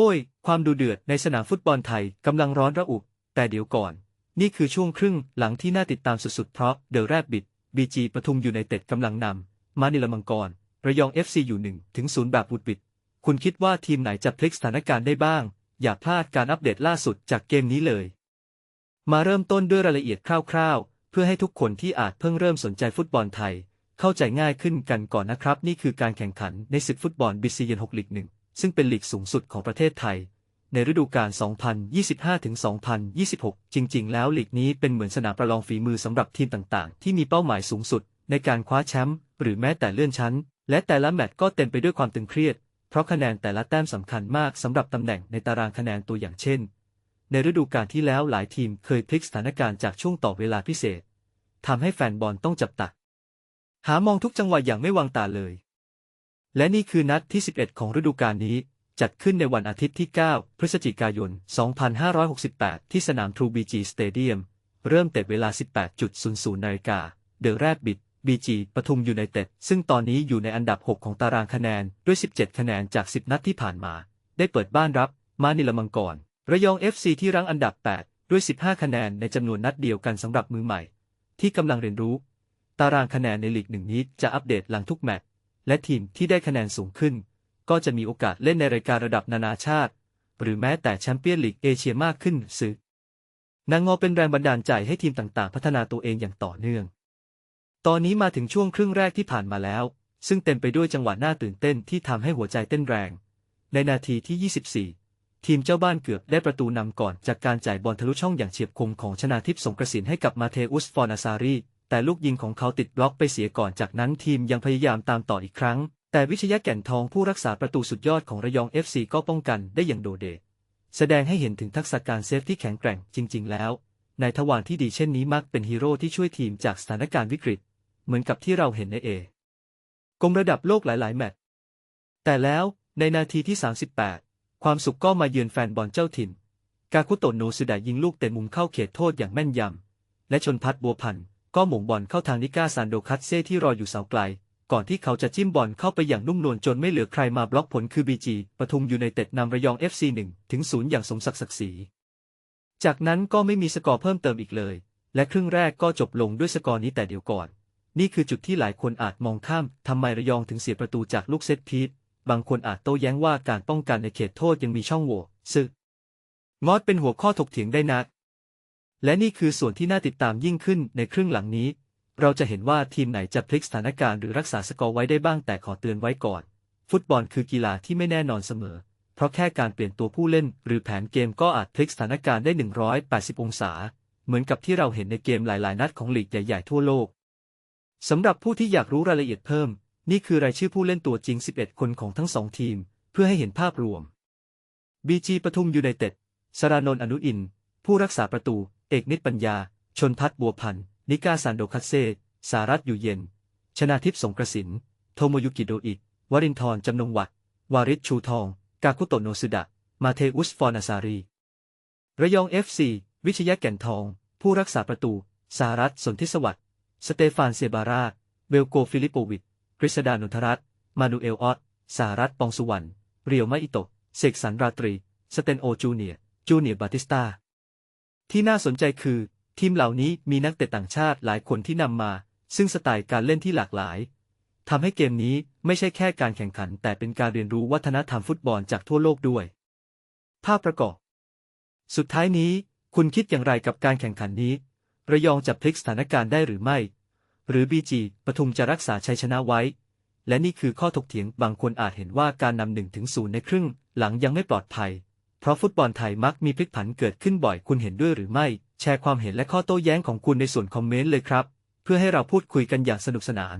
โอ้ย ความดูเดือดในสนามฟุตบอลไทยกำลังร้อนระอุแต่เดี๋ยวก่อน นี่คือช่วงครึ่งหลังที่น่าติดตามสุดๆ เพราะเดอะแรบบิทบีจีปทุมอยู่ในเต็ดกำลังนำมานิลามังกร ระยอง FC อยู่หนึ่งถึงศูนย์แบบบุดบิดคุณคิดว่าทีมไหนจะพลิกสถานการณ์ได้บ้าง อย่าพลาดการอัปเดตล่าสุดจากเกมนี้เลย มาเริ่มต้นด้วยรายละเอียดคร่าวๆ เพื่อให้ทุกคนที่อาจเพิ่งเริ่มสนใจฟุตบอลไทย เข้าใจง่ายขึ้นกันก่อนนะครับ นี่คือการแข่งขันในศึกฟุตบอลบีซีเยน6ลีกหนึ่ง ซึ่งเป็นลีกสูงสุดของประเทศไทย ในฤดูกาล 2025-2026 จริง ๆ แล้วลีกนี้เป็นเหมือนสนามประลองฝีมือสำหรับทีมต่างๆ ที่มีเป้าหมายสูงสุด ในการคว้าแชมป์หรือแม้แต่เลื่อนชั้น และแต่ละแมตช์ก็เต็มไปด้วยความตึงเครียด เพราะคะแนนแต่ละแต้มสำคัญมากสำหรับตำแหน่งในตารางคะแนนตัวอย่างเช่น ในฤดูกาลที่แล้วหลายทีมเคยพลิกสถานการณ์จากช่วงต่อเวลาพิเศษทำให้แฟนบอลต้องจับตาหามองทุกจังหวะอย่างไม่วางตาเลย และนี่คือนัดที่ 11 ของฤดูกาลนี้ จัดขึ้นในวันอาทิตย์ที่ 9 พฤศจิกายน 2568 ที่สนามทรูบีจีสเตเดียม เริ่มเตะเวลา 18.00นาฬิกา เดอะแรดบิดบีจีปทุมยูไนเต็ด ซึ่งตอนนี้อยู่ในอันดับ 6 ของตารางคะแนน ด้วย 17 คะแนนจาก 10 นัดที่ผ่านมา ได้เปิดบ้านรับมานิลามังกร ระยอง FC ที่รั้งอันดับ 8 ด้วย 15 คะแนนในจำนวนนัดเดียวกันสำหรับมือใหม่ ที่กำลังเรียนรู้ ตารางคะแนนในลีกหนึ่งนี้จะอัปเดตหลังทุกแมตช์ และทีมที่ได้คะแนนสูงขึ้น ก็จะมีโอกาสเล่นในรายการระดับนานาชาติ หรือแม้แต่แชมเปี้ยนลีกเอเชียมากขึ้นซึนางงอเป็นแรงบันดาลใจให้ทีมต่างๆ พัฒนาตัวเองอย่างต่อเนื่อง ตอนนี้มาถึงช่วงครึ่งแรกที่ผ่านมาแล้ว ซึ่งเต็มไปด้วยจังหวะน่าตื่นเต้นที่ทำให้หัวใจเต้นแรง ในนาทีที่ 24ทีมเจ้าบ้านเกือบได้ประตูนำก่อนจากการจ่ายบอลทะลุช่องอย่างเฉียบคมของชนาทิพย์สงกระสินให้กับมาเทอุสฟอนาซารี แต่ลูกยิงของเขาติดบล็อกไปเสียก่อนจากนั้นทีมยังพยายามตามต่ออีกครั้ง แต่วิชยะแก่นทองผู้รักษาประตูสุดยอดของระยอง FC ก็ป้องกันได้อย่างโดดเด่นแสดงให้เห็นถึงทักษะการเซฟที่แข็งแกร่งจริง ๆ แล้วนายทวารที่ดีเช่นนี้มักเป็นฮีโร่ที่ช่วยทีมจากสถานการณ์วิกฤต เหมือนกับที่เราเห็นในเอกลมระดับโลกหลาย ๆ แมตช์แต่แล้วในนาทีที่ 38 ความสุขก็มาเยือนแฟนบอลเจ้าถิ่น กาคุโตโนสุดะยิงลูกเตะมุมเข้าเขตโทษอย่างแม่นยำ และชนพัฒน์บัวพันธ์ ก็หม่งบอลเข้าทางนิก้าซานโดคัตเซ่ที่รออยู่เสาไกล ก่อนที่เขาจะจิ้มบอลเข้าไปอย่างนุ่มนวลจนไม่เหลือใครมาบล็อกผลคือบีจีปทุมยูไนเต็ดนำระยอง FC 1ถึง0อย่างสมศักดิ์ศักดิ์ศรี จากนั้นก็ไม่มีสกอร์เพิ่มเติมอีกเลย และครึ่งแรกก็จบลงด้วยสกอร์นี้แต่เดี๋ยวก่อน นี่คือจุดที่หลายคนอาจมองข้ามทำไมระยองถึงเสียประตูจากลูกเซตพีทบางคนอาจโต้แย้งว่าการป้องกันในเขตโทษยังมีช่องโหว่ซึ่งงอดเป็นหัวข้อถกเถียงได้นัก และนี่คือส่วนที่น่าติดตามยิ่งขึ้นในครึ่งหลังนี้ เราจะเห็นว่าทีมไหนจะพลิกสถานการณ์หรือรักษาสกอร์ไว้ได้บ้างแต่ขอเตือนไว้ก่อน ฟุตบอลคือกีฬาที่ไม่แน่นอนเสมอ เพราะแค่การเปลี่ยนตัวผู้เล่น หรือแผนเกมก็อาจพลิกสถานการณ์ได้ 180 องศา เหมือนกับที่เราเห็นในเกมหลาย ๆ นัดของลีกใหญ่ ๆ ทั่วโลกสำหรับผู้ที่อยากรู้รายละเอียดเพิ่ม นี่คือรายชื่อผู้เล่นตัวจริง 11 คนของทั้งสองทีม เพื่อให้เห็นภาพรวม BG ปทุมยูไนเต็ดสรานนท์อนุอิน ผู้รักษาประตู เอกนิตปัญญา ชนพัฒน์บัวพันธ์นิกาซันโดคัตเซสารัตอยู่เย็น ชนาทิพย์สงกระสิน โทโมยุกิโดอิวรินทร์จำนงวัด วาริศชูทอง กาคุโตโนสุดะ มาเทอุสฟอนาซารี ระยอง FC วิชยะแก่นทอง ผู้รักษาประตู สารัตสนทิสวัสดิ์ สเตฟานเซบาราเวลโกฟิลิปโปวิชกฤษดานุทรัตน์มานูเอลออตสารัตปองสุวรรณ เรียวมาอิโตะเสกสรรราตรี สเตนโอจูเนียจูเนียร์บาติสตา ที่น่าสนใจคือ ทีมเหล่านี้มีนักเตะต่างชาติหลายคนที่นำมา ซึ่งสไตล์การเล่นที่หลากหลายทำให้เกมนี้ไม่ใช่แค่การแข่งขัน แต่เป็นการเรียนรู้วัฒนธรรมฟุตบอลจากทั่วโลกด้วย ภาพประกอบ สุดท้ายนี้ คุณคิดอย่างไรกับการแข่งขันนี้ ระยองจะพลิกสถานการณ์ได้หรือไม่ หรือบีจีปทุมจะรักษาชัยชนะไว้ และนี่คือข้อถกเถียงบางคนอาจเห็นว่าการนำหนึ่งถึงศูนย์ในครึ่ง หลังยังไม่ปลอดภัย เพราะฟุตบอลไทยมักมีพลิกผันเกิดขึ้นบ่อยคุณเห็นด้วยหรือไม่ แชร์ความเห็นและข้อโต้แย้งของคุณในส่วนคอมเมนต์เลยครับ เพื่อให้เราพูดคุยกันอย่างสนุกสนาน